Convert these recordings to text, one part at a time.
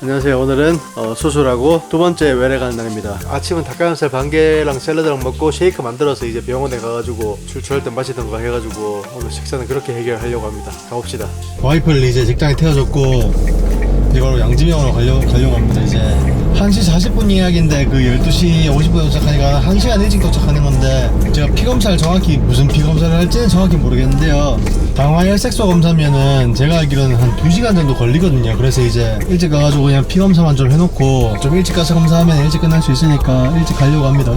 안녕하세요. 오늘은 어, 수술하고 두 번째 외래 가는 날입니다. 아침은 닭가슴살 반 개랑 샐러드랑 먹고 쉐이크 만들어서 이제 병원에 가가지고 출출할 때 마시던 거 해가지고 오늘 식사는 그렇게 해결하려고 합니다. 가봅시다. 와이프를 이제 직장에 태워줬고 이걸로 양지병원으로 가려, 가려고 합니다. 이제 1시 40분 예약인데 그 12시 50분에 도착하니까 1시간 일찍 도착하는 건데 제가 피검사를 정확히 무슨 피검사를 할지는 정확히 모르겠는데요. 당화혈색소 검사면은 제가 알기로는 한 2시간 정도 걸리거든요. 그래서 이제 일찍 가가지고 그냥 피검사만 좀 해놓고 좀 일찍 가서 검사하면 일찍 끝날 수 있으니까 일찍 가려고 합니다.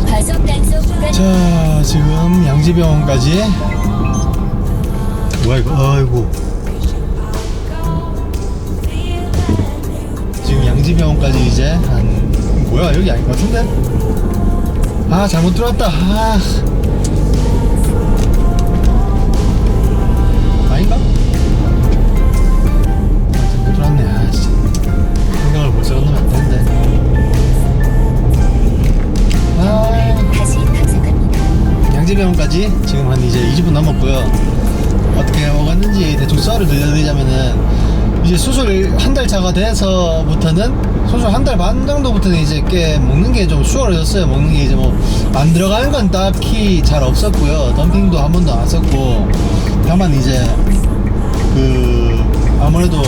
자 지금 양지병원까지 뭐야 이거 아이고 양지병원까지 이제 한 뭐야 여기 아닌 것 같은데 아 잘못 들어왔다 아 아닌가? 아 잘못 들어왔네 아 진짜 생각을 벌써 건너면 안 되는데 아. 양재병원까지 지금 한 이제 20분 남았고요. 어떻게 먹었는지 대충 썰을 들려드리자면은 이제 수술 한 달 차가 돼서부터는 수술 한 달 반 정도부터는 이제 꽤 먹는 게 좀 수월해졌어요. 먹는 게 이제 뭐 안 들어가는 건 딱히 잘 없었고요. 덤핑도 한 번도 안 썼고 다만 이제 그 아무래도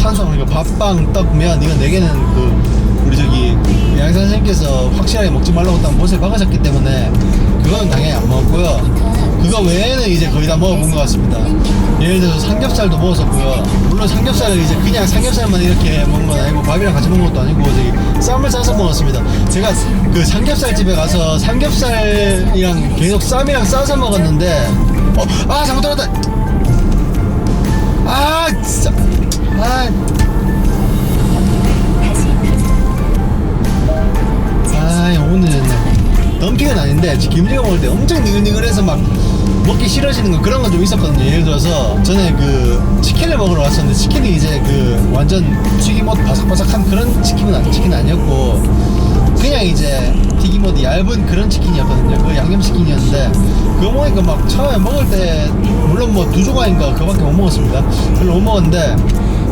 탄수화물 그러니까 밥빵 떡면 이거 네 개는 그 우리 저기 양산 선생님께서 확실하게 먹지 말라고 딱 못을 박으셨기 때문에 그거는 당연히 안 먹었고요. 그거 외에는 이제 거의 다 먹어본 것 같습니다. 예를 들어서 삼겹살도 먹었었고요. 물론 삼겹살을 이제 그냥 삼겹살만 이렇게 먹은 건 아니고 밥이랑 같이 먹은 것도 아니고 저기 쌈을 싸서 먹었습니다. 제가 그 삼겹살 집에 가서 삼겹살이랑 계속 쌈이랑 싸서 먹었는데 어, 아 잘못 들었다. 아 진짜 아, 아 오늘은 덤핑은 아닌데 김치가 먹을 때 엄청 니글니글해서 막 먹기 싫어지는 거 그런 건 좀 있었거든요. 예를 들어서 전에 그 치킨을 먹으러 왔었는데 치킨이 이제 그 완전 튀김옷 바삭바삭한 그런 치킨은 아니, 치킨 아니었고 그냥 이제 튀김옷이 얇은 그런 치킨이었거든요. 그 양념 치킨이었는데 그거 먹으니까 막 처음에 먹을 때 물론 뭐 두 조각인가 그밖에 못 먹었습니다. 별로 못 먹었는데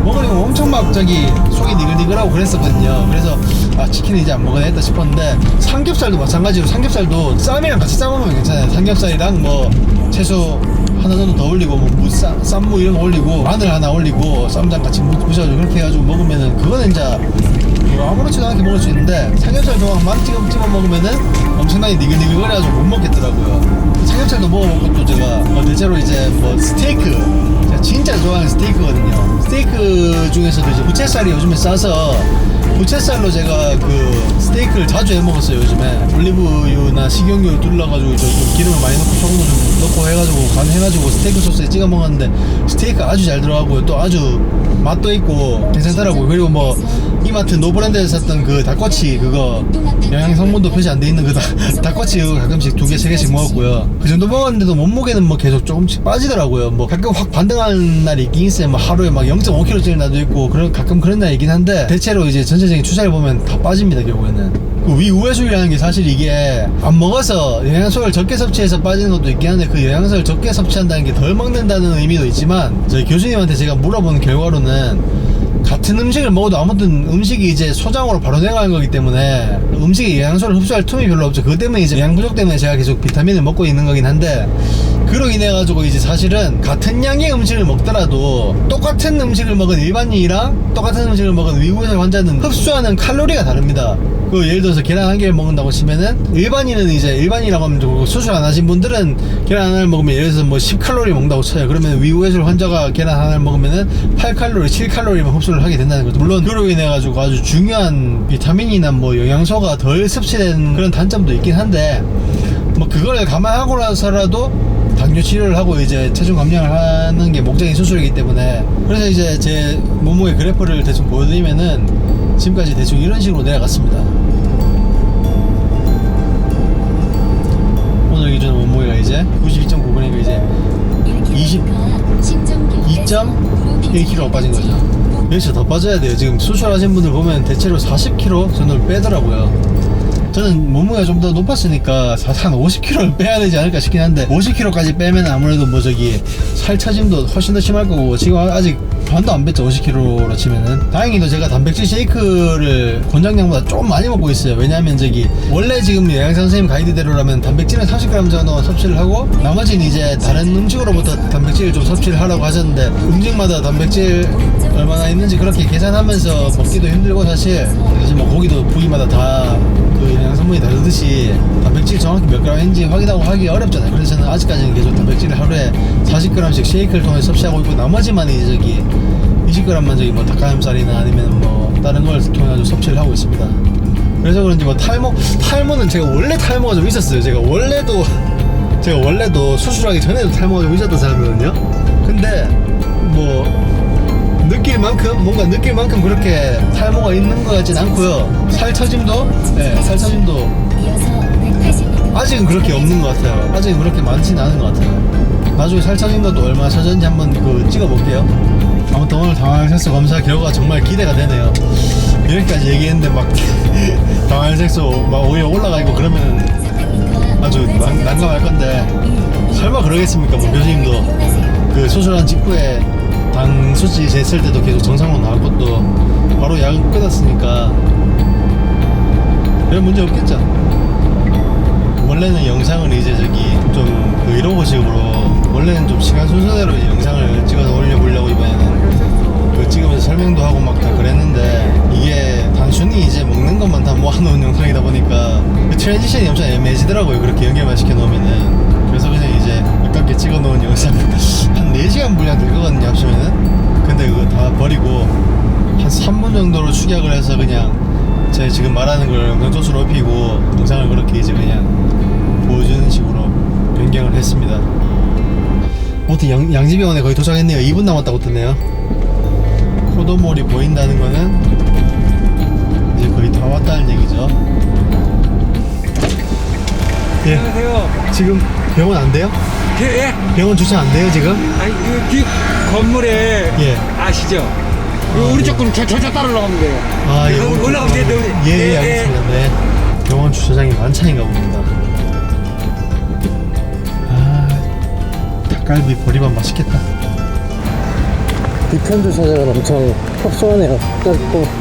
먹으니까 엄청 막 저기 속이 니글니글하고 그랬었거든요. 그래서 아 치킨은 이제 안 먹어야 겠다 싶었는데 삼겹살도 마찬가지로 삼겹살도 쌈이랑 같이 싸먹으면 괜찮아요. 삼겹살이랑 뭐 채소 하나 정도 더 올리고 뭐 무, 쌈, 쌈무 이런 거 올리고 마늘 하나 올리고 쌈장 같이 무- 부셔가지고 그렇게 해가지고 먹으면은 그거는 이제 뭐 아무렇지도 않게 먹을 수 있는데 삼겹살 조각만 찍어 찍어 먹으면은 엄청나게 니글니글거려가지고 못 먹겠더라고요. 삼겹살도 먹어보고 또 제가 어, 대체로 이제 뭐 스테이크 진짜 좋아하는 스테이크거든요. 스테이크 중에서도 이제 부채살이 요즘에 싸서 부채살로 제가 그 스테이크를 자주 해 먹었어요 요즘에. 올리브유나 식용유 둘러가지고 좀 기름을 많이 넣고 소금을 좀 넣고 해가지고 간 해가지고 스테이크 소스에 찍어 먹었는데 스테이크 아주 잘 들어가고요. 또 아주 맛도 있고 괜찮더라고요. 그리고 뭐 이마트 노브랜드에서 샀던 그 닭꼬치 그거 영양 성분도 표시 안 돼 있는 그 닭, 닭꼬치 가끔씩 두 개 세 개씩 먹었고요. 그 정도 먹었는데도 몸무게는 뭐 계속 조금씩 빠지더라고요. 뭐 가끔 확 반등하는 날이 있긴 있어요. 뭐 하루에 막 0.5kg 찌는 날도 있고 그런 가끔 그런 날이 있긴 한데 대체로 이제 전 체적인 추세를 보면 다 빠집니다 결국에는. 그 위우회술이라는 게 사실 이게 안 먹어서 영양소를 적게 섭취해서 빠지는 것도 있긴 한데 그 영양소를 적게 섭취한다는 게 덜 먹는다는 의미도 있지만 저희 교수님한테 제가 물어본 결과로는 같은 음식을 먹어도 아무튼 음식이 이제 소장으로 바로 내려가는 거기 때문에 음식이 영양소를 흡수할 틈이 별로 없죠. 그것 때문에 이제 영양 부족 때문에 제가 계속 비타민을 먹고 있는 거긴 한데 그로 인해 가지고 이제 사실은 같은 양의 음식을 먹더라도 똑같은 음식을 먹은 일반인이랑 똑같은 음식을 먹은 위구혈 환자는 흡수하는 칼로리가 다릅니다. 그 예를 들어서 계란 한 개를 먹는다고 치면은 일반인은 이제 일반이라고 하면 좀 수술 안 하신 분들은 계란 하나를 먹으면 예를 들어서 뭐 10칼로리 먹는다고 쳐요. 그러면 위우회술 환자가 계란 하나를 먹으면은 8칼로리, 7칼로리만 흡수를 하게 된다는 거죠. 물론 그로 인해 가지고 아주 중요한 비타민이나 뭐 영양소가 덜 섭취되는 그런 단점도 있긴 한데 뭐 그걸 감안하고 나서라도 당뇨 치료를 하고 이제 체중 감량을 하는 게 목적인 수술이기 때문에 그래서 이제 제 몸무게 그래프를 대충 보여드리면은 지금까지 대충 이런 식으로 내려갔습니다. 몸무게가 이제 92.9g이니까 이제 20 2.1kg 빠진 거죠. 여기서 더 빠져야 돼요. 지금 수술하신 분들 보면 대체로 40kg 정도를 빼더라고요. 저는 몸무게가 좀 더 높았으니까 한 50kg를 빼야 되지 않을까 싶긴 한데 50kg까지 빼면 아무래도 뭐 저기 살 처짐도 훨씬 더 심할 거고 지금 아직 반도 안 뺐죠 50kg로 치면은. 다행히도 제가 단백질 쉐이크를 권장량보다 좀 많이 먹고 있어요. 왜냐면 저기 원래 지금 영양사 선생님 가이드대로라면 단백질은 30g 정도 섭취를 하고 나머지는 이제 다른 음식으로부터 단백질을 좀 섭취를 하라고 하셨는데 음식마다 단백질 얼마나 있는지 그렇게 계산하면서 먹기도 힘들고 사실 사실 뭐 고기도 부위마다 다 그 영양 성분이 다르듯이 단백질 정확히 몇 g인지 확인하고 하기 어렵잖아요. 그래서 저는 아직까지는 계속 단백질을 하루에 40g씩 쉐이크를 통해 섭취하고 있고 나머지만 이제 저기 20g만 저기 뭐 닭가슴살이나 아니면 뭐 다른 걸 통해 가지고 섭취를 하고 있습니다. 그래서 그런지 뭐 탈모 탈모는 제가 원래 탈모가 좀 있었어요. 제가 원래도 제가 원래도 수술하기 전에도 탈모가 좀 있었던 사람이거든요. 근데 뭐 느낄 만큼 뭔가 느낄 만큼 그렇게 탈모가 있는 것 같진 않고요. 살 처짐도 네, 살 처짐도 이어서 180m 아직은 그렇게 없는 것 같아요. 아직은 그렇게 많지는 않은 것 같아요. 나중에 살 처짐도 얼마나 처졌는지 한번 그 찍어볼게요. 아무튼 오늘 당황색소 검사 결과 정말 기대가 되네요. 이렇게까지 얘기했는데 막 당황색소 막 오히려 올라가 있고 그러면 400m 아주 난, 난감할 건데 설마 그러겠습니까? 뭐 교수님도 이용하세요. 그 수술한 직후에 당 수치 쟀을 때도 계속 정상으로 나왔고 또 바로 약은 끊었으니까 별 문제 없겠죠. 원래는 영상을 이제 저기 좀그 이러고식으로 원래는 좀 시간 순서대로 영상을 찍어서 올려보려고 이번에는 그 찍으면서 설명도 하고 막 다 그랬는데 이게 단순히 이제 먹는 것만 다 모아놓은 영상이다 보니까 그 트랜지션이 엄청 애매해지더라고요 그렇게 연결만 시켜놓으면은 이제 아깝게 찍어놓은 영상 한 4시간 분량 될 거거든요 합치면은 근데 그거 다 버리고 한 3분 정도로 축약을 해서 그냥 제가 지금 말하는 걸 영상조수 높이고 영상을 그렇게 이제 그냥 보여주는 식으로 변경을 했습니다. 아무튼 양, 양지병원에 거의 도착했네요. 2분 남았다고 뜨네요. 코도몰이 보인다는 거는 이제 거의 다 왔다는 얘기죠 예 안녕하세요. 지금 병원 안 돼요? 그, 예? 병원 주차 안 돼요 지금? 아니, 그, 뒤 건물에 예. 아시죠? 그 우리 조금 저, 저, 저 따라 올라가면 돼요. 아, 예, 그, 오른쪽 올라가면 돼요, 우리. 예, 예, 예, 알겠습니다. 네. 병원 주차장이 만찬인가 봅니다. 아, 닭갈비 보리밥 맛있겠다. 뒤편 주차장은 엄청 협소하네요. 짧고.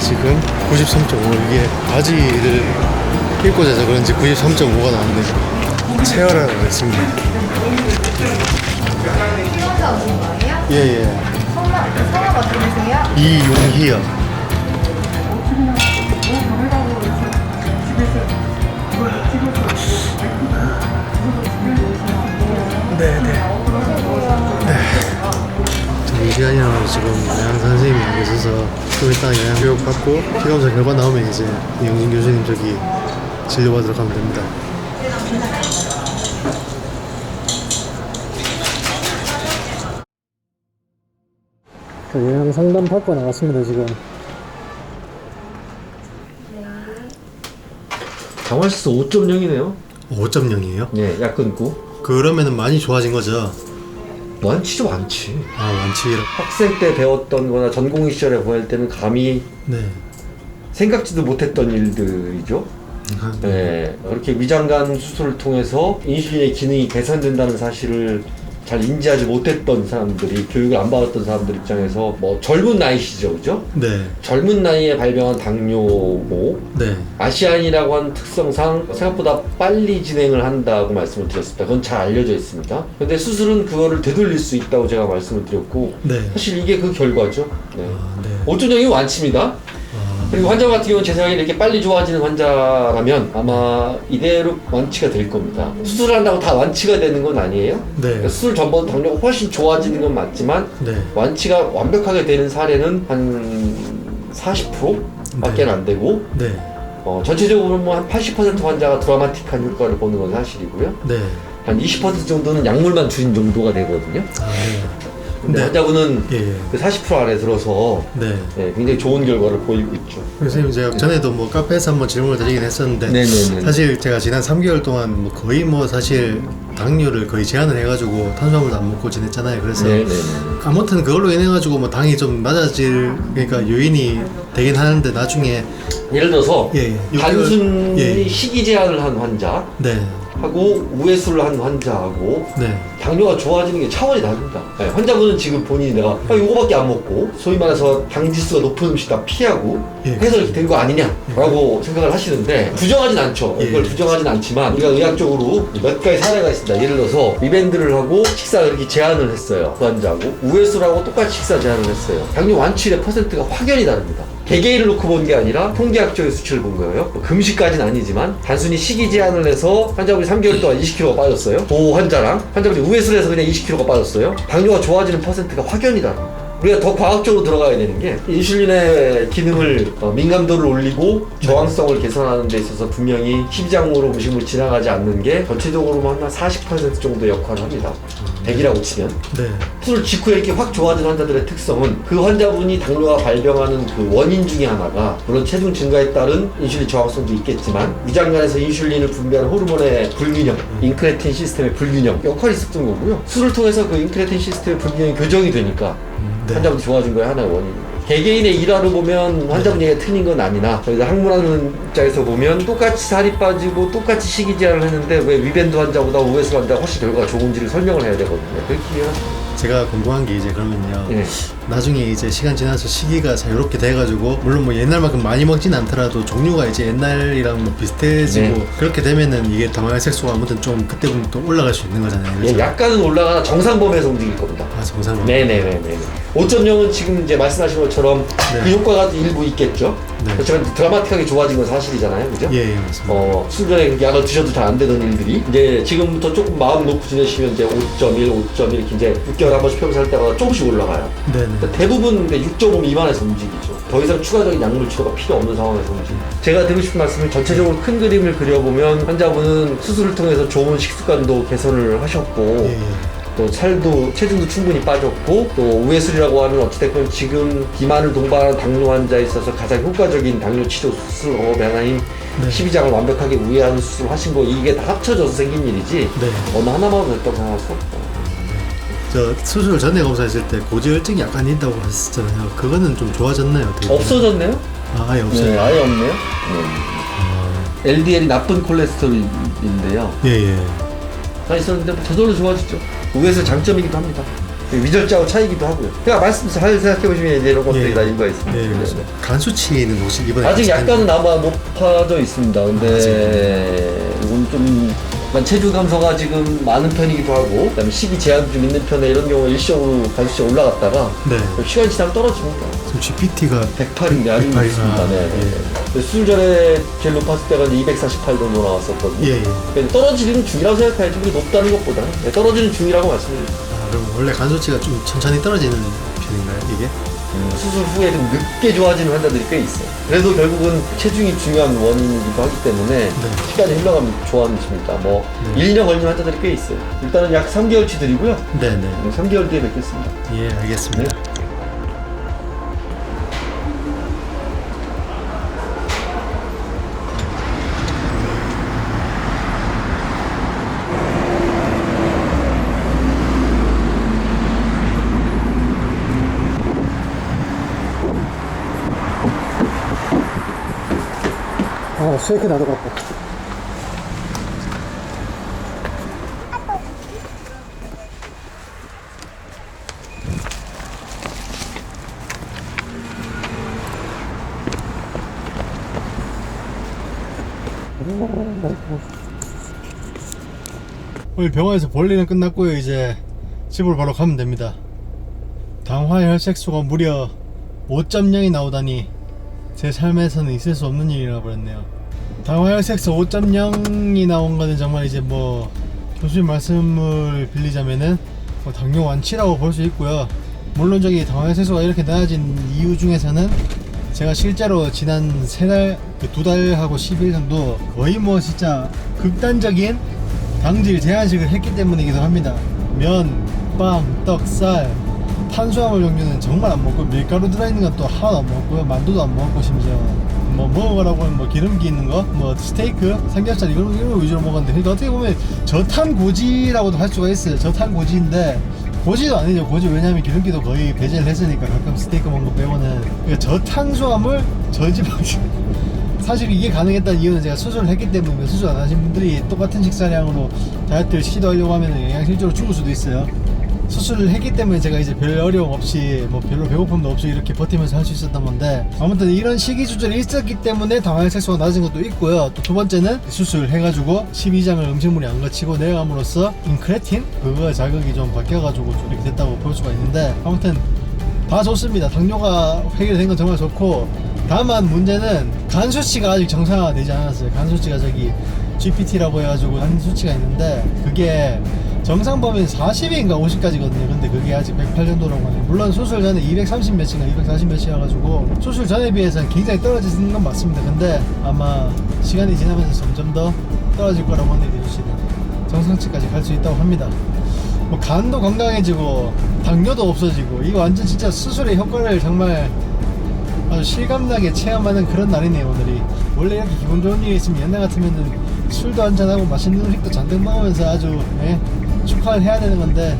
지금 93.5 이게 바지를 입고 자서 그런지 93.5가 나왔네요. 체열하라고 했습니다. 예예. 성함 어떻게 되세요? 이용희요. 4시간이나 지금 영양 선생님이 여기 있어서 좀 이따 영양 교육받고 피검사 결과 나오면 이제 영진 교수님 저기 진료받으러 가면 됩니다. 그 영양 상담 받고 나왔습니다 지금. 강화시스 5.0이네요. 5.0이에요? 네, 약 끊고. 그러면은 많이 좋아진 거죠. 많지도 않지. 아 완치라. 학생 때 배웠던 거나 전공 시절에 보낼 때는 감히 네. 생각지도 못했던 일들이죠. 아, 예, 그렇게 위장관 수술을 통해서 인슐린의 기능이 개선된다는 사실을 잘 인지하지 못했던 사람들이 교육을 안 받았던 사람들 입장에서 뭐 젊은 나이시죠, 그죠? 네. 젊은 나이에 발병한 당뇨고 네. 아시안이라고 하는 특성상 생각보다 빨리 진행을 한다고 말씀을 드렸습니다. 그건 잘 알려져 있습니다. 근데 수술은 그거를 되돌릴 수 있다고 제가 말씀을 드렸고 네. 사실 이게 그 결과죠. 네. 아, 네. 5.0이 완치입니다. 아, 그리고 환자 같은 경우는 제 생각에 이렇게 빨리 좋아지는 환자라면 아마 이대로 완치가 될 겁니다. 수술을 한다고 다 완치가 되는 건 아니에요. 네. 그러니까 수술 전보다 당뇨가 훨씬 좋아지는 건 맞지만 네. 완치가 완벽하게 되는 사례는 한 40% 밖에 안 되고 네. 어, 전체적으로 뭐 한 80% 환자가 드라마틱한 효과를 보는 건 사실이고요. 네. 한 20% 정도는 약물만 줄인 정도가 되거든요. 아, 네. 근데 네. 환자분은 예, 예. 그 40% 안에 들어서 네. 네, 굉장히 좋은 결과를 보이고 있죠. 선생님 제가 전에도 뭐 카페에서 한번 질문을 드리긴 했었는데 네네네. 사실 제가 지난 3개월 동안 뭐 거의 뭐 사실 당뇨를 거의 제한을 해가지고 탄수화물도 안 먹고 지냈잖아요. 그래서 네네네. 아무튼 그걸로 인해 가지고 뭐 당이 좀 낮아질 그러니까 요인이 되긴 하는데 나중에 예를 들어서 예, 예. 단순히 예, 예. 식이 제한을 한 환자 네. 하고 우회수를 한 환자하고 네. 당뇨가 좋아지는 게 차원이 다릅니다. 네, 환자분은 지금 본인이 내가 아, 이거밖에 안 먹고 소위 말해서 당지수가 높은 음식 다 피하고 예. 해서 이렇게 된 거 아니냐라고 생각을 하시는데 부정하진 않죠. 예. 이걸 부정하진 않지만 우리가 의학적으로 몇 가지 사례가 있습니다. 예를 들어서 리밴드를 하고 식사를 이렇게 제한을 했어요. 그 환자하고 우회수라고 똑같이 식사 제한을 했어요. 당뇨 완치율의 퍼센트가 확연히 다릅니다. 개개인을 놓고 본 게 아니라 통계학적인 수치를 본 거예요. 뭐 금식까지는 아니지만 단순히 식이 제한을 해서 환자분이 3개월 동안 20kg가 빠졌어요. 그 환자랑 환자분이 우회수를 해서 그냥 20kg가 빠졌어요. 당뇨가 좋아지는 퍼센트가 다릅니다. 우리가 더 과학적으로 들어가야 되는 게 인슐린의 기능을 어, 민감도를 올리고 저항성을 개선하는 데 있어서 분명히 심장으로 음식물 지나가지 않는 게 전체적으로만 한 40% 정도 역할을 합니다. 100이라고 치면 네. 수술 직후에 이렇게 확 좋아진 환자들의 특성은 그 환자분이 당뇨가 발병하는 그 원인 중에 하나가 물론 체중 증가에 따른 인슐린 저항성도 있겠지만 위장관에서 인슐린을 분비하는 호르몬의 불균형, 인크레틴 시스템의 불균형 역할이 있었던 거고요. 수술을 통해서 그 인크레틴 시스템의 불균형이 교정이 되니까 네. 환자분이 좋아진 거의 하나의 원인입니다. 개개인의 일화로 보면 환자분 얘기가 틀린 건 아니나 저희가 학문하는 입장에서 보면 똑같이 살이 빠지고 똑같이 식이 제한을 했는데 왜 위밴드 환자보다 우회수 환자가 훨씬 결과가 좋은지를 설명을 해야 되거든요. 그렇게 이해하죠. 제가 궁금한 게 이제 그러면요. 예. 나중에 이제 시간 지나서 시기가 자유롭게 돼가지고 물론 뭐 옛날만큼 많이 먹진 않더라도 종류가 이제 옛날이랑 뭐 비슷해지고 네. 그렇게 되면은 이게 당화혈 색소가 아무튼 좀 그때부터 또 올라갈 수 있는 거잖아요. 예, 그렇죠? 약간은 올라가나 정상 범위에서 움직일 겁니다. 아 정상. 네네네네. 5.0은 지금 이제 말씀하신 것처럼 네. 그 효과가 일부 있겠죠. 네. 그렇지만 드라마틱하게 좋아진 건 사실이잖아요. 그죠? 예, 예 맞습니다. 어, 그렇게 약을 드셔도 잘 안 되던 일들이 이제 지금부터 조금 마음 놓고 지내시면 이제 5.1, 5.1 이렇게 이제 6개월 한 번씩 평소 할 때마다 조금씩 올라가요. 네네. 그러니까 대부분 6.5 미만에서 움직이죠. 더 이상 추가적인 약물 치료가 필요 없는 상황에서 움직이죠. 제가 드리고 싶은 말씀은 전체적으로 큰 그림을 그려보면 환자분은 수술을 통해서 좋은 식습관도 개선을 하셨고 예, 예. 또 살도 체중도 충분히 빠졌고 또 우회술이라고 하는 어찌됐건 지금 비만을 동반하는 당뇨 환자에 있어서 가장 효과적인 당뇨 치료 수술 방법의 하나인 네. 12장을 완벽하게 우회하는 수술 하신 거 이게 다 합쳐져서 생긴 일이지 네. 어느 하나만 됐다고 생각할 수 없다. 저 수술 전에 검사했을 때 고지혈증이 약간 있다고 했었잖아요. 그거는 좀 좋아졌나요? 어떻게? 없어졌네요? 아, 아예 없어요. 네, 아예 없네요. LDL이 나쁜 콜레스테롤인데요. 예, 예. 다 있었는데 뭐 저절로 좋아지죠. 우에서 장점이기도 합니다. 위절자하고 차이기도 하고요. 그러니까 말씀 잘 생각해 보시면 이제 이런 것들이 예. 다 인가 있습니다. 예, 그렇습니다. 간 수치는 혹시 이번에 아직 약간은 아마 높아져 있습니다. 근데 이건 좀 약간 체중 감소가 지금 많은 편이기도 하고 그다음에 식이 제한도 좀 있는 편에 이런 경우 일시적으로 간수치가 올라갔다가 네. 시간이 지나면 떨어집니다. 지금 GPT가 108인데 아직 108 이. 있습니다. 아, 네. 예. 근데 수술 전에 제일 높았을 때가 이제 248 정도 나왔었거든요. 예, 예. 근데 떨어지는 중이라고 생각해야지 그게 높다는 것보다는 네, 떨어지는 중이라고 말씀드립니다. 아, 그럼 원래 간 수치가 좀 천천히 떨어지는 편인가요, 이게? 수술 후에 좀 늦게 좋아지는 환자들이 꽤 있어요. 그래도 결국은 체중이 중요한 원인이기도 하기 때문에 시간이 흘러가면 좋아집니다. 뭐 네. 1년 걸리는 환자들이 꽤 있어요. 일단은 약 3개월치 드리고요. 네, 네. 3개월 뒤에 뵙겠습니다. 예, 알겠습니다. 아, 쉐이크 나도 갖고. 오늘 병원에서 볼일은 끝났고요. 이제 집으로 바로 가면 됩니다. 당화 혈색소가 무려 5.0이 나오다니 제 삶에서는 있을 수 없는 일이라 버렸네요. 당화혈색소 5.0이 나온 거는 정말 이제 뭐 교수님 말씀을 빌리자면은 뭐 당뇨 완치라고 볼 수 있고요. 물론 저기 당화혈색소가 이렇게 낮아진 이유 중에서는 제가 실제로 지난 세 달, 그 두 달하고 10일 정도 거의 뭐 진짜 극단적인 당질 제한식을 했기 때문이기도 합니다. 면, 빵, 떡, 쌀, 탄수화물 종류는 정말 안 먹고 밀가루 들어있는 건또 하나도 안 먹고요. 만두도 안 먹고 심지어 뭐 먹으라고 하면 뭐 기름기 있는 거, 뭐 스테이크, 삼겹살 이런 이런 거 위주로 먹었는데 그러니까 어떻게 보면 저탄 고지라고도 할 수가 있어요. 저탄 고지인데 고지도 아니죠. 고지 왜냐면 기름기도 거의 배제를 했으니까 가끔 스테이크 먹는 거 빼고는 그러니까 저탄수화물, 저지방 사실 이게 가능했다는 이유는 제가 수술을 했기 때문에 수술 안 하신 분들이 똑같은 식사량으로 다이어트를 시도하려고 하면 영양실조로 죽을 수도 있어요. 수술을 했기 때문에 제가 이제 별 어려움 없이 뭐 별로 배고픔도 없이 이렇게 버티면서 할 수 있었던 건데 아무튼 이런 식이 조절이 있었기 때문에 당화혈색소가 낮은 것도 있고요 또 두 번째는 수술을 해가지고 12장을 음식물이 안 거치고 내려감으로써 인크레틴 그거 자극이 좀 바뀌어가지고 좀 이렇게 됐다고 볼 수가 있는데 아무튼 다 좋습니다. 당뇨가 해결된 건 정말 좋고 다만 문제는 간 수치가 아직 정상화가 되지 않았어요. 간 수치가 저기 GPT라고 해가지고 간 수치가 있는데 그게 정상 범위는 40인가 50까지거든요. 근데 그게 아직 108 정도라고 하네요. 물론 수술 전에 230 몇인가 240 몇이어가지고 수술 전에 비해서는 굉장히 떨어지는 건 맞습니다. 근데 아마 시간이 지나면서 점점 더 떨어질 거라고 하네요. 수치는 정상치까지 갈 수 있다고 합니다. 뭐 간도 건강해지고 당뇨도 없어지고 이거 완전 진짜 수술의 효과를 정말 아주 실감나게 체험하는 그런 날이네요 오늘이 원래 이렇게 기분 좋은 일이 있으면 옛날 같으면은 술도 한잔하고 맛있는 음식도 잔뜩 먹으면서 아주 예, 축하를 해야 되는 건데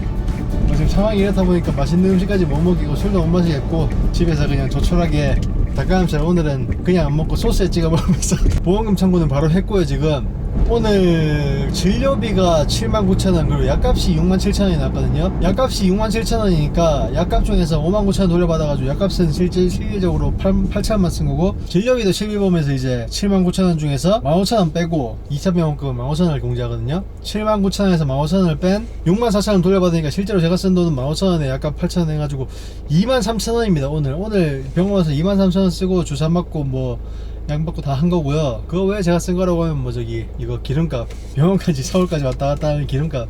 뭐 지금 상황이 이렇다 보니까 맛있는 음식까지 못 먹이고 술도 못 마시겠고 집에서 그냥 조촐하게 닭가슴살 오늘은 그냥 안 먹고 소스에 찍어 먹으면서 보험금 청구는 바로 했고요 지금 오늘 진료비가 79,000원 그리고 약값이 67,000원이 났거든요. 약값이 67,000원이니까 약값 중에서 59,000원 돌려받아가지고 약값은 실제 실질적으로 8,000원만 쓴 거고 진료비도 실비보험에서 이제 79,000원 중에서 15,000원 빼고 2차 병원급은 15,000원을 공제하거든요. 79,000원에서 15,000원을 뺀 64,000원 돌려받으니까 실제로 제가 쓴 돈은 15,000원에 약값 8,000원 해가지고 23,000원입니다 오늘. 오늘 병원 와서 23,000원 쓰고 주사 맞고 뭐 약 받고 다 한 거고요. 그거 왜 제가 쓴 거라고 하면 뭐 저기 이거 기름값 병원까지 서울까지 왔다 갔다 하는 기름값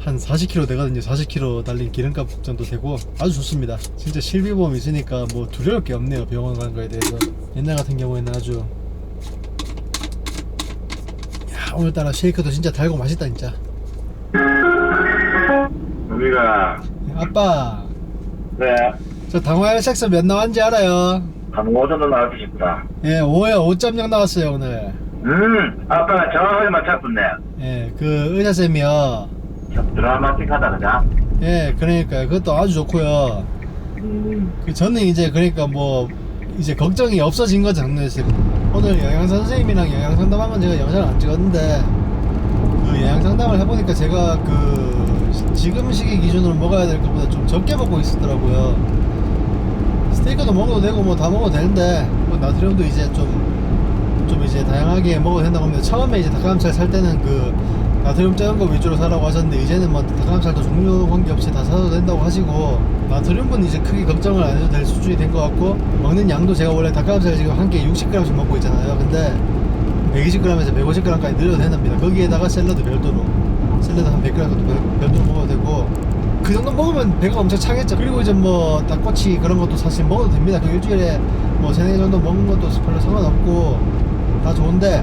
한 40km 되거든요. 40km 달린 기름값 정도 되고 아주 좋습니다. 진짜 실비보험 있으니까 뭐 두려울 게 없네요. 병원 가는 거에 대해서 옛날 같은 경우에는 아주 야 오늘따라 쉐이크도 진짜 달고 맛있다 진짜. 우리가 아빠 네 저 당화혈 색소 몇 나왔는지 알아요? 한 5정도 나올수 싶다. 예 5요 5.0 나왔어요 오늘. 음, 아빠가 정확하게 맞췄었네. 예 그 의사쌤이요. 좀 드라마틱하다, 그자? 예, 그러니까요. 그것도 아주 좋고요. 음, 그 저는 이제 그러니까 뭐 이제 걱정이 없어진 거죠, 장르에서. 오늘 영양 선생님이랑 영양 상담한 건 제가 영상을 안 찍었는데 그 영양 상담을 해보니까 제가 그 시- 지금 시기 기준으로 먹어야 될 것보다 좀 적게 먹고 있었더라고요. 스테이크도 먹어도 되고 뭐 다 먹어도 되는데 뭐 나트륨도 이제 좀좀 이제 다양하게 먹어도 된다고 합니다. 처음에 이제 닭가슴살 살 때는 그 나트륨 적은 거 위주로 사라고 하셨는데 이제는 뭐 닭가슴살도 종류 관계없이 다 사도 된다고 하시고 나트륨은 이제 크게 걱정을 안 해도 될 수준이 된 것 같고 먹는 양도 제가 원래 닭가슴살 지금 한 끼에 60g씩 먹고 있잖아요. 근데 120g에서 150g까지 늘려도 된답니다. 거기에다가 샐러드 별도로 샐러드 한 100g 정도 별- 별도로 먹어도 되고 그 정도 먹으면 배가 엄청 차겠죠. 그리고 이제 뭐 닭꼬치 그런 것도 사실 먹어도 됩니다. 그 일주일에 뭐 세네 개 정도 먹는 것도 별로 상관없고 다 좋은데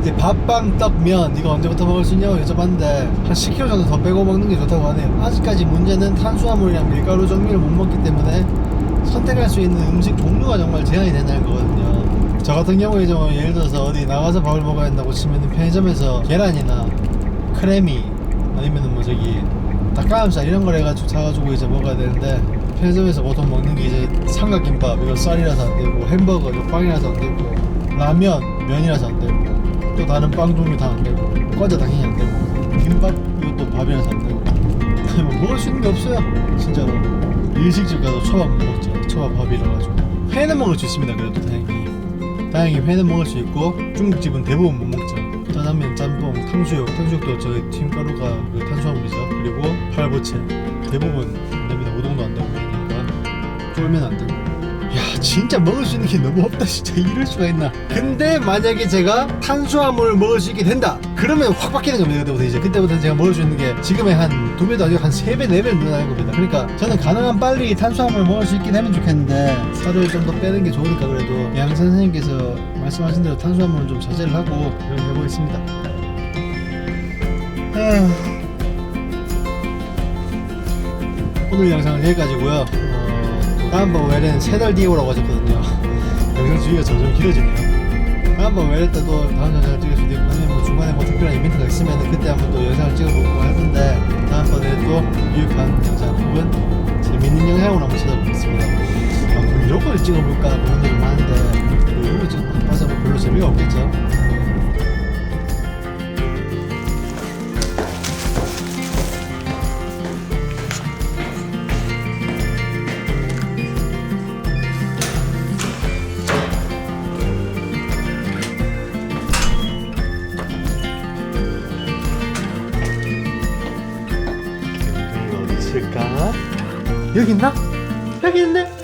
이제 밥빵 떡면 이거 언제부터 먹을 수 있냐고 여쭤봤는데 한 10kg 정도 더 빼고 먹는 게 좋다고 하네요. 아직까지 문제는 탄수화물이랑 밀가루 종류를 못 먹기 때문에 선택할 수 있는 음식 종류가 정말 제한이 된다는 거거든요. 저 같은 경우에 좀 예를 들어서 어디 나가서 밥을 먹어야 한다고 치면 편의점에서 계란이나 크래미 저기 닭가슴살 이런 걸 해가지고 사가지고 이제 먹어야 되는데 편의점에서 보통 먹는 게 이제 삼각김밥 이거 쌀이라서 안 되고 햄버거 이거 빵이라서 안 되고 라면 면이라서 안 되고 또 다른 빵 종류 다 안 되고 과자 당연히 안 되고 김밥 이것도 밥이라서 안 되고 뭐 먹을 수 있는 게 없어요 진짜로. 일식집 가서 초밥 못 먹죠 초밥 밥이라 가지고. 회는 먹을 수 있습니다 그래도 다행히. 다행히 회는 먹을 수 있고 중국집은 대부분 못 먹죠 짜장면, 짬뽕, 탕수육. 탕수육도 저희 튀김가루가 그 탄수화물이죠. 그리고 팔보채. 대부분 안 됩니다. 우동도 안 되고 그러니까 쫄면 안 되고 야 진짜 먹을 수 있는 게 너무 없다 진짜. 이럴 수가 있나? 근데 만약에 제가 탄수화물을 먹을 수 있게 된다. 그러면 확 바뀌는 겁니다 그때부터 이제. 그때부터 제가 먹을 수 있는 게 지금의 한 두 배도 아니고 한 세 배 네 배 늘어나는 겁니다. 그러니까 저는 가능한 빨리 탄수화물 먹을 수 있게 되면 좋겠는데 살을 좀 더 빼는 게 좋으니까 그래도 양 선생님께서 말씀하신 대로 탄수화물은 좀 자제를 하고 이렇게 해보겠습니다. 아... 오늘 영상은 여기까지고요. 어, 다음번 외래는 세 달 뒤에 오라고 하셨거든요. 영상 주기가 점점 길어지네요. 다음번 외래 때도 다음 영상을 찍을 수도 있고 아니면 뭐 중간에 뭐 특별한 이벤트가 있으면 그때 한번 또 영상을 찍어보고 할 건데 다음번에 또 유익한 영상 혹은 재밌는 영상으로 한번 찾아보겠습니다. 아, 브이로그를 찍어볼까 그런 생각이 많은데 브이로그 찍어봐서 뭐 별로 재미가 없겠죠 여기 있나? 여기 있네.